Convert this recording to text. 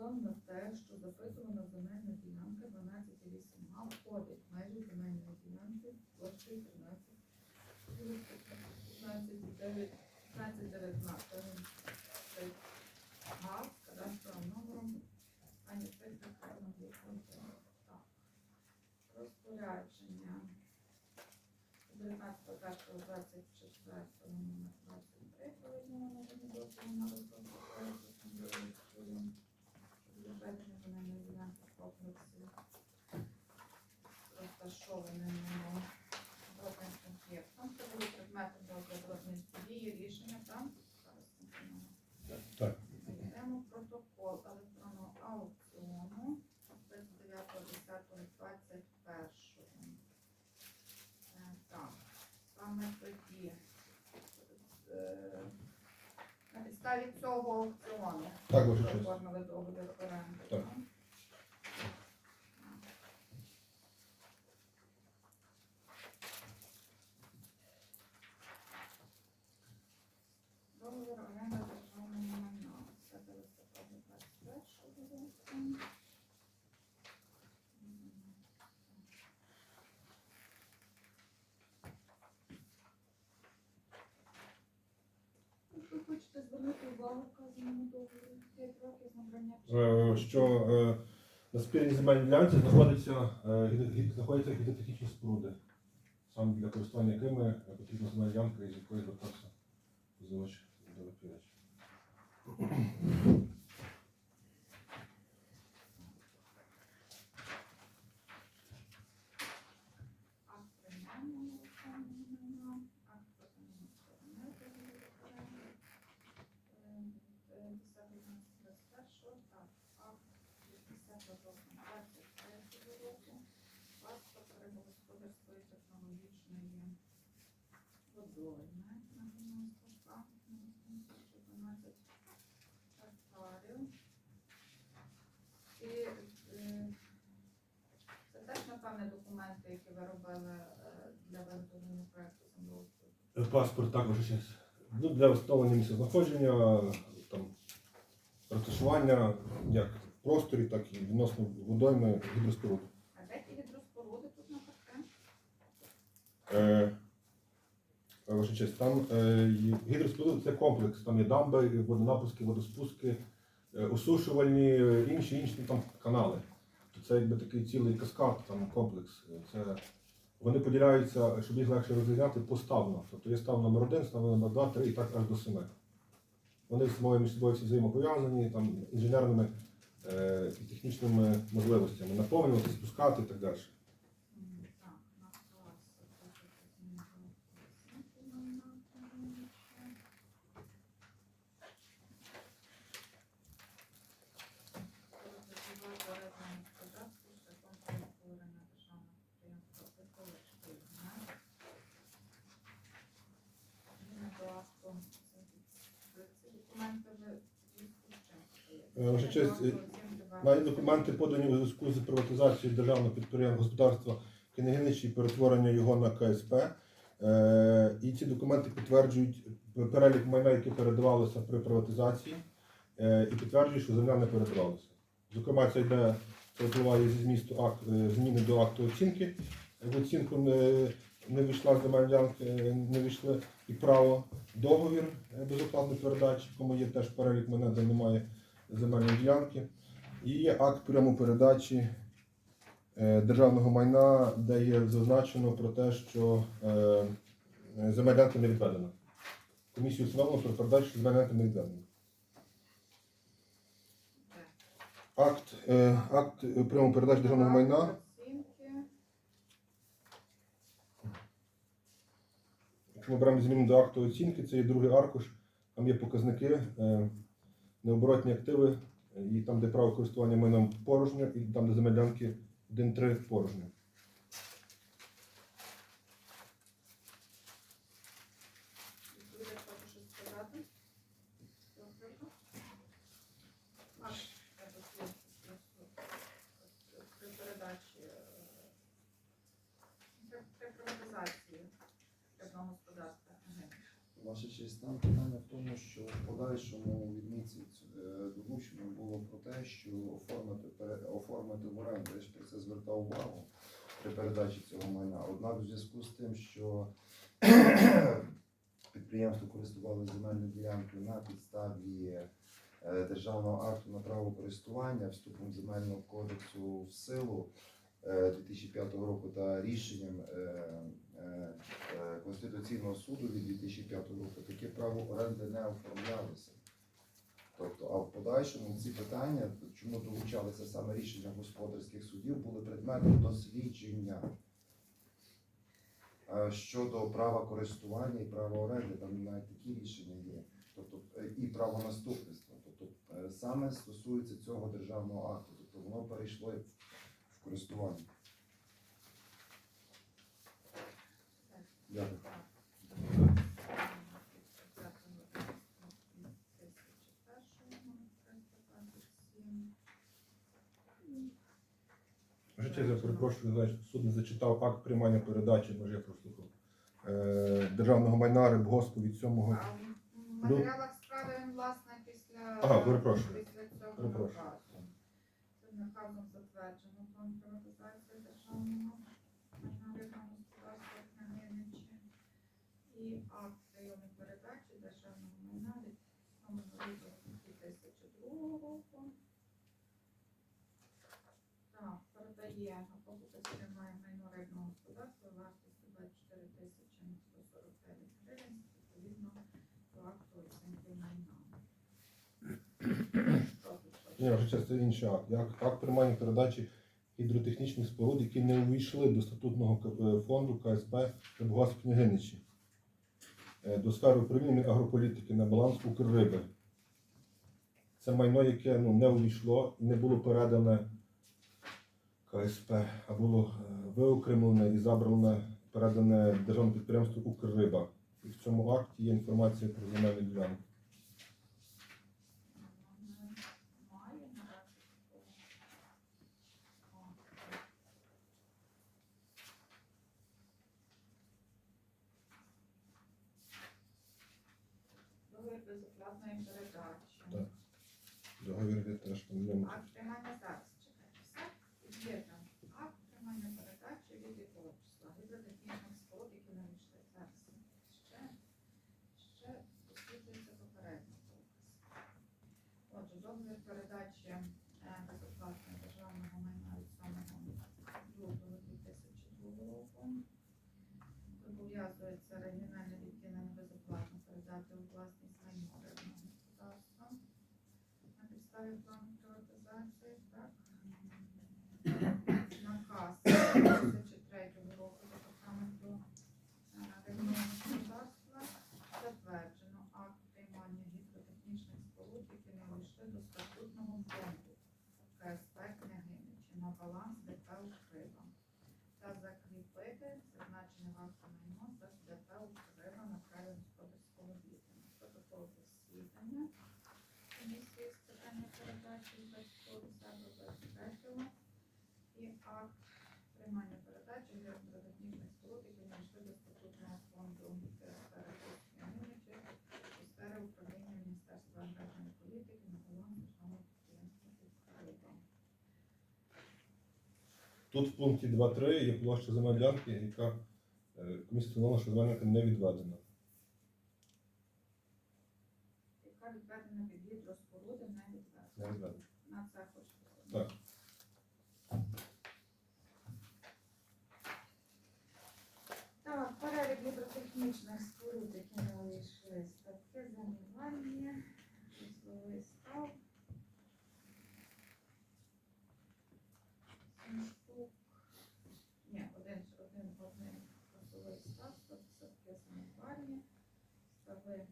вказав на те, що запитувана земельна ділянка 12,8 га входить межі земельної ділянки площею 13 15,9 15,19 га з кадастровим номером ані цифри Так. Розпорядження 19.24 номер 23 проведено на дозволу на розробку проекту землеустрою щодо ведення земельної ділянки в комплексі розташованим водним об'єктом. Це були предметом розробної дії рішення там. Так. Йдемо протокол електронного аукціону 29.10.21. Е, Так, саме тоді е, на підставі цього аукціону Так, ваша честь. оформили договір оренди. Так. Договір оренди державного майна. Це до листопада 21 року. Якщо хочете звернути увагу вказаному договору, 5 років з набрання Е, Що е, на спільній земельній ділянці е, знаходяться гідротехнічні споруди, саме для користування якими потрібна земельна ділянка, із якої звертався позивач до акт приймання нерухомого майна, акт припинення сторони договору оренди, е, е, 10.11.21, так, акт від 10 жовтня 23 року, паспорт рибогосподарської технологічної водойми на 90 ка, 12 гектарів. І це теж, напевне, документи, які ви робили для виготовлення проекту землеустрою. Паспорт також ще ну, для встановлення місця знаходження, там, розташування як в просторі, так і відносно водойми гідроспоруд. А де ті гідроспоруди тут на картинці? Е, Ваша честь, там е, гідроспоруди це комплекс, там є дамби, водонапуски, водоспуски, е, осушувальні, е, інші інші там канали. Це якби такий цілий каскад, там комплекс. Е, Це, вони поділяються, щоб їх легше розрізняти, поставно. Тобто є став номер один, став номер два, три і так аж до семи. Вони собою між собою всі взаємопов'язані, там інженерними е, і технічними можливостями наповнювати, спускати і так далі. М, Так, на клас. Це тут змінили класи, на Кирилича. Розвивати орендне господарство шляхом перетворення державного підприємства «Екологічний гімназ». Зміни до акту. Це- Ці документи ви в зв'язку з чим подаєте? Е, Ваша честь, Мої документи подані у зв'язку з приватизацією державного підприємства господарства Княгиничі і перетворення його на КСП. Е, І ці документи підтверджують перелік майна, яке передавалося при приватизації, е, і підтверджують, що земля не передавалася. Зокрема, це йде це зі змісту акт, е, зміни до акту оцінки. В оцінку не, не війшла земельна не війшли і право договір безоплатної передачі, в якому є теж перелік майна, де немає земельної ділянки. І акт прямо передачі е, державного майна, де є зазначено про те, що е, земельна не відведена. Комісію встановлено про передачу, що не відведена. Акт, е, акт прямо передачі державного майна. Якщо ми беремо зміну до акту оцінки, це є другий аркуш, там є показники, необоротні активи, і там, де право користування майном порожньо, і там, де земельні ділянки 1-3 порожньо. Відповідач хоче щось сказати? Цього приводу? А, треба слухати просто при передачі е, при, при приватизації рибного господарства. Ага. Ваша честь, там питання в тому, що в подальшому відмітці е, долучено було про те, що оформити, оформити в оренду. Я ж про це звертав увагу при передачі цього майна. Однак в зв'язку з тим, що підприємство користувалося земельною ділянкою на підставі е, державного акту на право користування вступом земельного кодексу в силу е, 2005 року та рішенням е, е, е, Конституційного суду від 2005 року таке право оренди не оформлялося. Тобто, а в подальшому ці питання, чому долучалися саме рішення господарських судів, були предметом дослідження е, щодо права користування і права оренди. Там навіть такі рішення є. Тобто е, і право наступництва. Тобто е, саме стосується цього державного акту. Тобто воно перейшло в користування. Дякую. Вже честь, я перепрошую, знаю, суд не зачитав акт приймання передачі, може я прослухав. Е, державного майна Рибгоспу від 7 в матеріалах справи він, власне, після, Ага, перепрошую. після цього Перепрошую. наказу. Цим наказом затверджено план приватизації державного рибного господарства і акт прийому передачі державного майна від 7 липня 2002 року. Так, на покупець приймає майно рибного господарства вартістю 24 тисячі 149 гривень, відповідно до акту оцінки майна. Ні, вже це інший акт. Як акт приймання передачі гідротехнічних споруд, які не увійшли до статутного е, фонду КСП Рибгосп Княгиничі. Е, До сфери управління агрополітики на баланс Укрриби. Це майно, яке ну, не увійшло і не було передане КСП, а було е, виокремлене і забране, передане державному підприємству Укрриба. І в цьому акті є інформація про земельні ділянки. Договір безоплатної передачі. Так. Договір теж. Акт приймання зараз, バイバ。Приймання передачі гідротехнічних споруд, які не йшли до статутного фонду сфери у сфери управління Міністерства аграрної політики на баланс державного підприємства Тут в пункті 2.3 є площа земельної ділянки, яка е, комісія встановила, що земельна ділянка не відведена. яка відведена під гідроспоруди, не Не відведена. На це хочу. Так, перелік гідротехнічних споруд, які увійшли. Ставки замивання, числовий став. Сім штук. Ні, один, один, один числовий став, ставки замивання, стави